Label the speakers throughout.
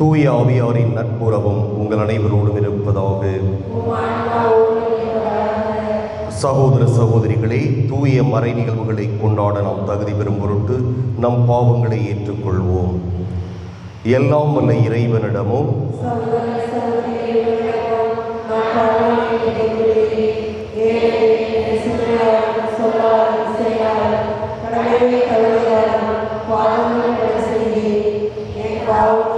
Speaker 1: தூய ஆவியாரின் நட்புறவும் உங்கள் அனைவரோடும் இருப்பதாக. சகோதர சகோதரிகளே தூய மறை நிகழ்வுகளை கொண்டாட நாம் தகுதி பெறும் பொருட்டு நம் பாவங்களை ஏற்றுக்கொள்வோம். எல்லாம் வல்ல இறைவனிடமும்.
Speaker 2: Wow.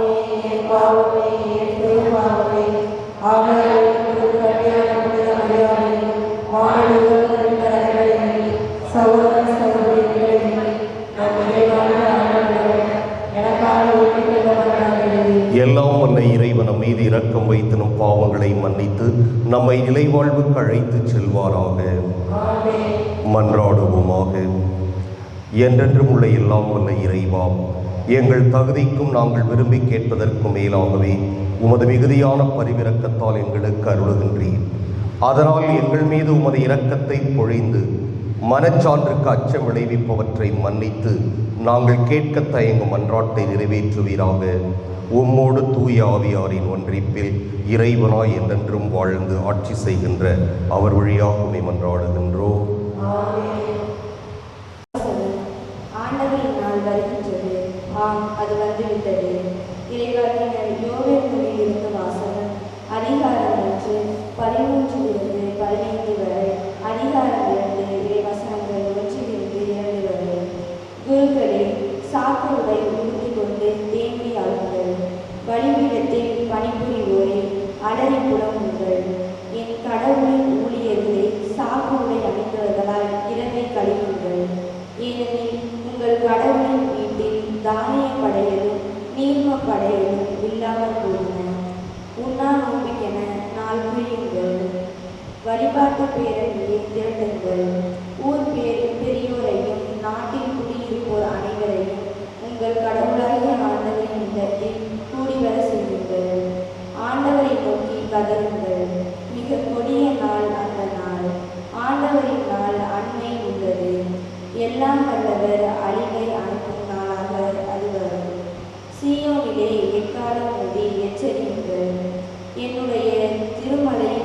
Speaker 1: எல்லாம் வல்ல இறைவன் மீது இரக்கம் வைத்து நம் பாவங்களை மன்னித்து நம்மை நிலைவாழ்வுக்கு அழைத்து செல்வாராக. மன்றாடுவோமாக. என்றென்றும் உள்ள எல்லாம் வல்ல இறைவாம் எங்கள் தகுதிக்கும் நாங்கள் விரும்பி கேட்பதற்கும் மேலாகவே உமது மிகுதியான பரிவிரக்கத்தால் எங்களுக்கு அருளுகின்றீர். அதனால் எங்கள் மீது உமது இரக்கத்தை பொழிந்து மனச்சான்றுக்கு அச்சம் விளைவிப்பவற்றை மன்னித்து நாங்கள் கேட்க தயங்கும் மன்றாட்டை நிறைவேற்றுவீராக. உம்மோடு தூய ஆவியாரின் ஒன்றிப்பில் இறைவனாய் என்றென்றும் வாழ்ந்து ஆட்சி செய்கின்ற அவர் வழியாக உம்மை மன்றாடுகின்றோம்
Speaker 3: ஆண்டவரின் நாள் ஆம் அது வந்துவிட்டது. இறைவாக்கினர் யோவேல் மொழியிலிருந்து வாசகம் அதிகாரம் ஒன்று பதிமூன்றிலிருந்து பதினைந்து வரை அதிகாரம் இரண்டு இறைவசனங்கள் ஒன்றிலிருந்து இரண்டு வரை குருக்களே சாக்கு உறுதி கொண்டு தேம்பி ஆளுங்கள் பலிபீடத்தில் பணிபுரிவோரே அலறி புலம்புங்கள் என் கடவுளின் ஊழியர்களே சாக்கு உடை இரவை கழிவுங்கள் ஏனெனில் உங்கள் கடவுளின் வீட்டில் தான் படையலும் நீர்ம படையலும் இல்லாமல் போயின. உண்ணா நோம்பிக்கென நாள் புரியுங்கள் வழிபாட்டு பேரணியை திரட்டுங்கள் ஊர் பேர் பெரியோரையும் நாட்டில் குடியிருப்போர் அனைவரையும் உங்கள் கடவுளாகிய ஆண்டவரின் இல்லத்தில் கூடி வர செய்யுங்கள். ஆண்டவரை நோக்கி கதறுங்கள். மிக கொடிய நாள் அந்த நாள். ஆண்டவரின் நாள் அண்மை உள்ளது. எல்லாம் வல்லவர் அழிவை அனுப்ப சீயோனிலே எக்காலம் மோதி எச்சரியுங்கள் என்னுடைய திருமலையின்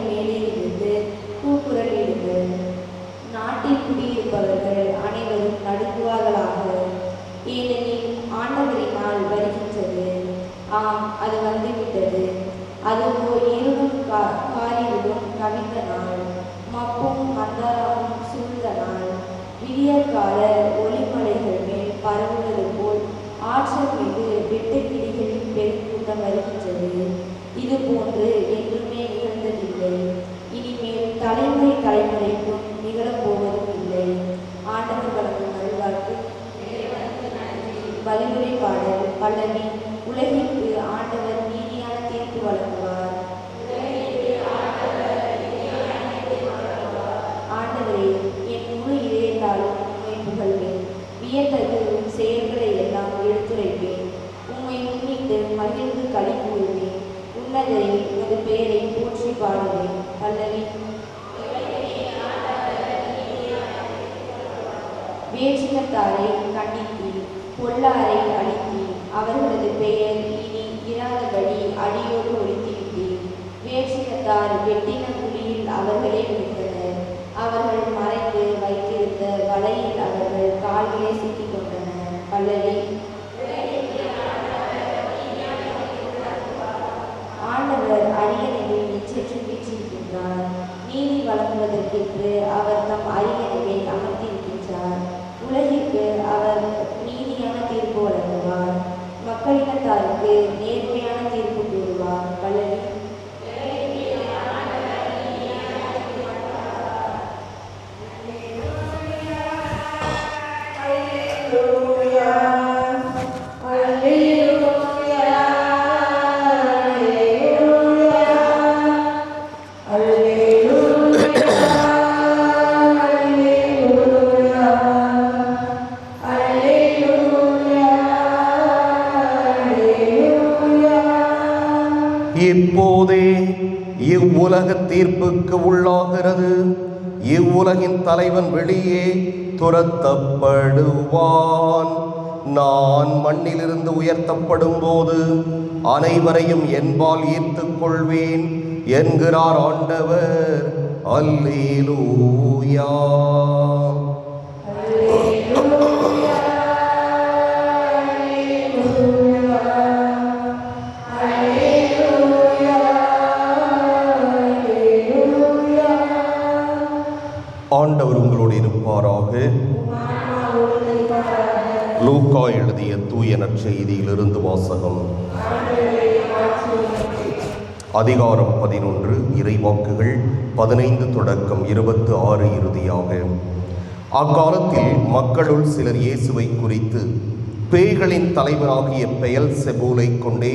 Speaker 3: வழிமுறை பாடல் பல்லவி உலகிற்கு ஆண்டவர் நீதியான தீர்ப்பு வழங்குவார். ஆண்டவரே என் முழு இதயத்தாலும் உண்மை புகழ்வேன். வியத்தகு உன் செயல்களை எல்லாம் எடுத்துரைப்பேன். உண்மை முன்னிட்டு மகிழ்ந்து களி கூறுவேன் உன்னதரை உனது பெயரை போற்றி பாடுவேன். பல்லவி. வேற்றினத்தாரை கண்டித்தீர் பொல்லாரை அழித்தேன் அவர்களது பெயர் இனி இராதபடி அடியோடு ஒழித்துவிட்டேன் வேற்றினத்தார் வெட்டின குழியில் அவர்களே விழுந்தனர். அவர்கள் மறைந்து வைத்திருந்த வலையில் அவர்கள் கால்களே சிக்கிக் கொண்டனர் பல்லவி ஆண்டவர் அரியணையை நிச்சயம் வீச்சிருக்கின்றார் நீதி வழங்குவதற்கென்று அவர் தம் அரியணையை அமர்த்தியிருக்கின்றார்
Speaker 2: कलकत्ता के
Speaker 1: नेम உலக தீர்ப்புக்கு உள்ளாகிறது. இவ்வுலகின் தலைவன் வெளியே துரத்தப்படுவான். நான் மண்ணிலிருந்து உயர்த்தப்படும் போது அனைவரையும் என்பால் ஈர்த்துக் கொள்வேன் என்கிறார் ஆண்டவர். அல்லேலூயா. லூக்கா எழுதிய தூய நற்செய்தியிலிருந்து வாசகம். அதிகாரம் பதினொன்று இறைவாக்குகள் பதினைந்து தொடக்கம் இருபத்து ஆறு இறுதியாக. அக்காலத்தில் மக்களுள் சிலர் இயேசுவை குறித்து பேய்களின் தலைவனாகிய பெயல் செபூலை கொண்டே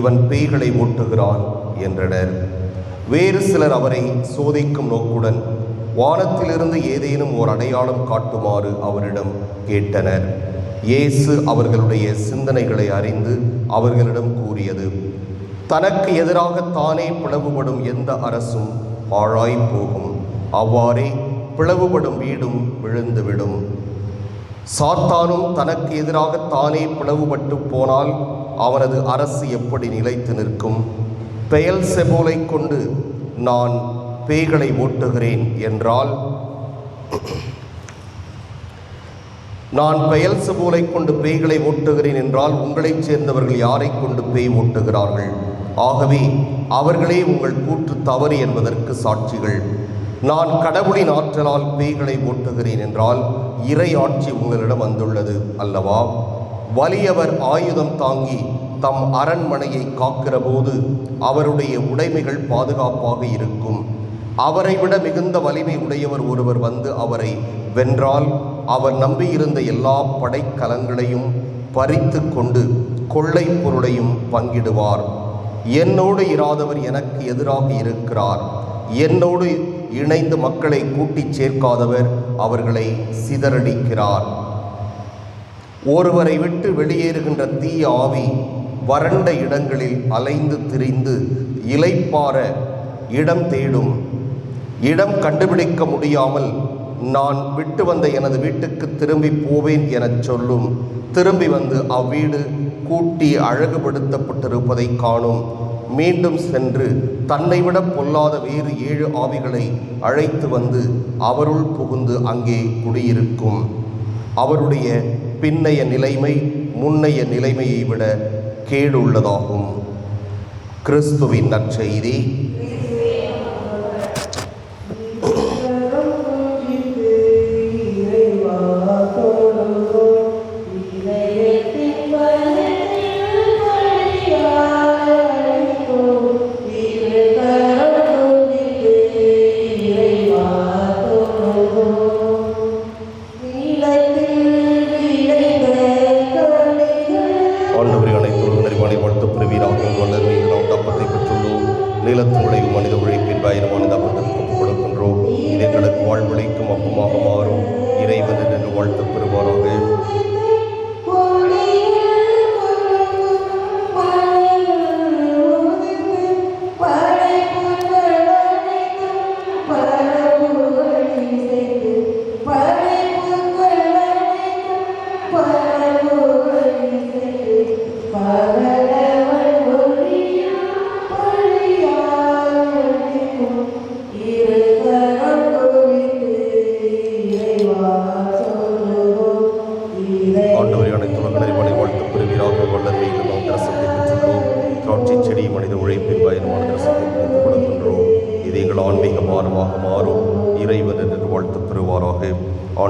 Speaker 1: இவன் பேய்களை ஓட்டுகிறான் என்றனர். வேறு சிலர் அவரை சோதிக்கும் நோக்குடன் வானத்திலிருந்து ஏதேனும் ஓர் அடையாளம் காட்டுமாறு அவரிடம் கேட்டனர். இயேசு அவர்களுடைய சிந்தனைகளை அறிந்து அவர்களிடம் கூறியது தனக்கு எதிராக தானே பிளவுபடும் எந்த அரசும் பாழாய் போகும். அவ்வாறே பிளவுபடும் வீடும் விழுந்துவிடும். சாத்தானும் தனக்கு எதிராக தானே பிளவுபட்டு போனால் அவனது அரசு எப்படி நிலைத்து நிற்கும்? பெயல் செபோலை கொண்டு நான் பேய்களை ஓட்டுகிறேன் என்றால் நான் பெயல் சபூலை கொண்டு பேய்களை ஓட்டுகிறேன் என்றால் உங்களைச் சேர்ந்தவர்கள் யாரை கொண்டு பேய் ஓட்டுகிறார்கள்? ஆகவே அவர்களே உங்கள் கூற்று தவறு என்பதற்கு சாட்சிகள். நான் கடவுளின் ஆற்றலால் பேய்களை ஓட்டுகிறேன் என்றால் இறை ஆட்சி உங்களிடம் வந்துள்ளது அல்லவா? வலியவர் ஆயுதம் தாங்கி தம் அரண்மனையை காக்கிற போது அவருடைய உடைமைகள் பாதுகாப்பாக இருக்கும். அவரை விட மிகுந்த வலிமை உடையவர் ஒருவர் வந்து அவரை வென்றால் அவர் நம்பியிருந்த எல்லா படைக்கலங்களையும் பறித்து கொண்டு கொள்ளை பொருளையும் பங்கிடுவார். என்னோடு இராதவர் எனக்கு எதிராக இருக்கிறார். என்னோடு இணைந்து மக்களை கூட்டிச் சேர்க்காதவர் அவர்களை சிதறடிக்கிறார். ஒருவரை விட்டு வெளியேறுகின்ற தீய ஆவி வறண்ட இடங்களில் அலைந்து திரிந்து இலைப்பாற இடம் தேடும் இடம் கண்டுபிடிக்க முடியாமல் நான் விட்டு வந்த எனது வீட்டுக்கு திரும்பி போவேன் எனச் சொல்லும். திரும்பி வந்து அவ்வீடு கூட்டி அழகுபடுத்தப்பட்டிருப்பதை காணும். மீண்டும் சென்று தன்னை விட பொல்லாத வேறு ஏழு ஆவிகளை அழைத்து வந்து அவருள் புகுந்து அங்கே குடியிருக்கும். அவருடைய பின்னைய நிலைமை முன்னைய நிலைமையை விட கேடுள்ளதாகும். கிறிஸ்துவின் நற்செய்தி.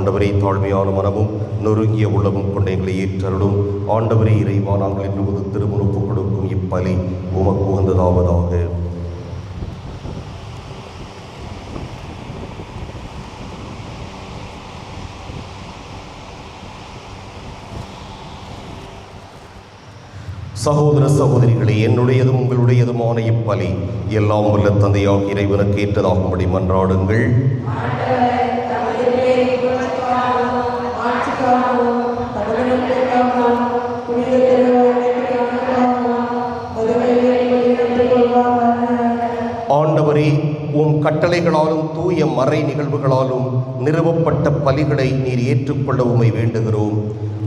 Speaker 1: ஆண்டவரை தாழ்மையான மனமும் நொறுங்கிய உள்ளமும் கொண்ட எங்களை ஏற்றருடும் ஆண்டவரே இறைவா நாங்கள் என்று முது கொடுக்கும் இப்பலி உமக்கு உகந்ததாவதாக. சகோதர சகோதரிகளே என்னுடையதும் உங்களுடையதுமான இப்பலி எல்லாம் உள்ள தந்தையாக இறைவனுக்கு ஏற்றதாகும்படி மன்றாடுங்கள். கட்டளைகளாலும் தூய மறை நிகழ்வுகளாலும் நிறுவப்பட்ட பலிகளை நீர் ஏற்றுக்கொள்ள உமை வேண்டுகிறோம்.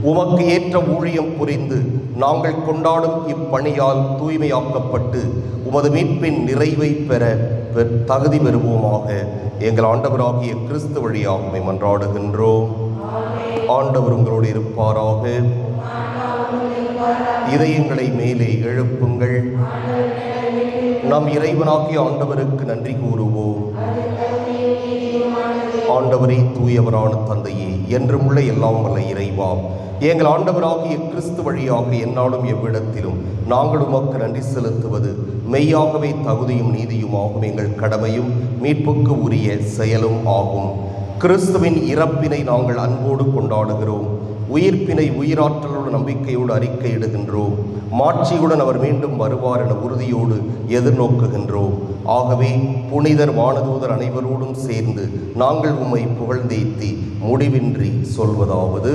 Speaker 1: உமக்கு ஏற்ற ஊழியம் புரிந்து நாங்கள் கொண்டாடும் இப்பணியால் தூய்மையாக்கப்பட்டு உமது மீட்பின் நிறைவை பெற தகுதி பெறுவோமாக. எங்கள் ஆண்டவராகிய கிறிஸ்து வழியாக மன்றாடுகின்றோம். ஆண்டவர் உங்களோடு இருப்பாராக. இதயங்களை மேலே எழுப்புங்கள். நம் இறைவனாகிய ஆண்டவருக்கு நன்றி கூறுவோம். ஆண்டவரே தூயவரான தந்தையே என்றும் உள்ள எல்லாம் வல்ல இறைவாம் எங்கள் ஆண்டவராகிய கிறிஸ்து வழியாக என்னாலும் எவ்விடத்திலும் நாங்கள் உமக்கு நன்றி செலுத்துவது மெய்யாகவே தகுதியும் நீதியுமாகும் எங்கள் கடமையும் மீட்புக்கு உரிய செயலும் ஆகும். கிறிஸ்துவின் இறப்பினை நாங்கள் அன்போடு கொண்டாடுகிறோம். உயிர்ப்பினை உயிராற்றலோடு நம்பிக்கையோடு அறிக்கையிடுகின்றோம். மாட்சியுடன் அவர் மீண்டும் வருவார் என உறுதியோடு எதிர்நோக்குகின்றோம். ஆகவே புனிதர் வானதூதர் அனைவரோடும் சேர்ந்து நாங்கள் உம்மை புகழ்ந்தேத்தி முடிவின்றி சொல்வதாவது.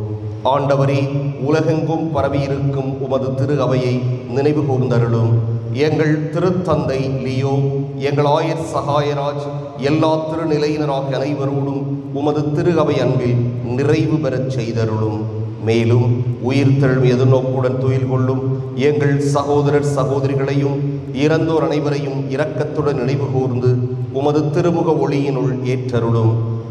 Speaker 1: ஆண்டவரே உலகெங்கும் பரவியிருக்கும் உமது திரு அவையை நினைவு கூர்ந்தருளும். எங்கள் திருத்தந்தை லியோ எங்கள் ஆயர் சகாயராஜ் எல்லா திருநிலையினராக அனைவரோடும் உமது திரு அவை அன்பில் நிறைவு பெறச் செய்தருளும். மேலும் உயிர் தெழும் எதிர்நோக்குடன் துயில் கொள்ளும் எங்கள் சகோதரர் சகோதரிகளையும் இறந்தோர் அனைவரையும் இரக்கத்துடன் நினைவு கூர்ந்து உமது திருமுக ஒளியினுள் ஏற்றருளும்.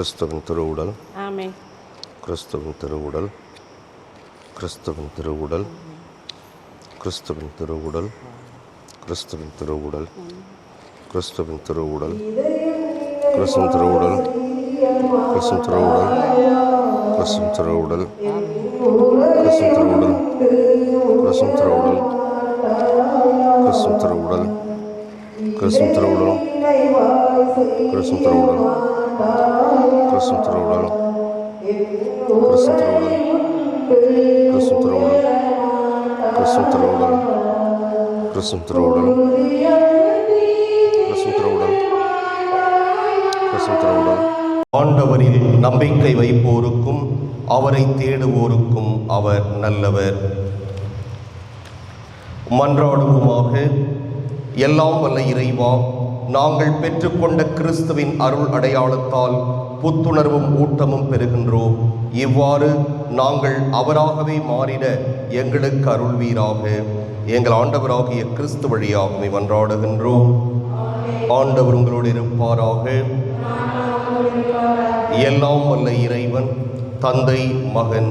Speaker 1: கிறிஸ்துவின் திருவுடல் கிறிஸ்துவின் திருவுடல் கிறிஸ்துவின் திருவுடல் கிறிஸ்துவின் திருவுடல் கிறிஸ்துவின் திருவுடல் கிறிஸ்துவின் திருவுடல் கிறிஸ்துவின் திருவுடல் கிறிஸ்துவின் திருவுடல் கிறிஸ்துவின் திருவுடல் கிறிஸ்துவின் திருவுடல் கிறிஸ்துவின் திருவுடல் கிறிஸ்துவின் திருவுடல் கிறிஸ்துவின் திருவுடல் கிறிஸ்துவின் திருவுடல் கிறிஸ்துவ திருவிழா கிறிஸ்துவ திருவிழா கிறிஸ்துவ திருவிழா கிறிஸ்துவ திருவிழா கிறிஸ்துவ திருவிழா கிறிஸ்துவ திருவிழா கிறிஸ்துவ திருவிழா ஆண்டவரில் நம்பிக்கை வைப்போருக்கும் அவரை தேடுவோருக்கும் அவர் நல்லவர். மன்றாடுவோமாக எல்லாம் வல்ல இறைவா நாங்கள் பெற்றுக்கொண்ட கிறிஸ்துவின் அருள் அடையாளத்தால் புத்துணர்வும் ஊட்டமும் பெறுகின்றோம். இவ்வாறு நாங்கள் அவராகவே மாறிட எங்களுக்கு அருள்வீராக எங்கள் ஆண்டவராகிய கிறிஸ்து வழியாகவே மன்றாடுகின்றோம். ஆண்டவர் உங்களோடு இருப்பாராக. எல்லாம் வல்ல இறைவன் தந்தை மகன்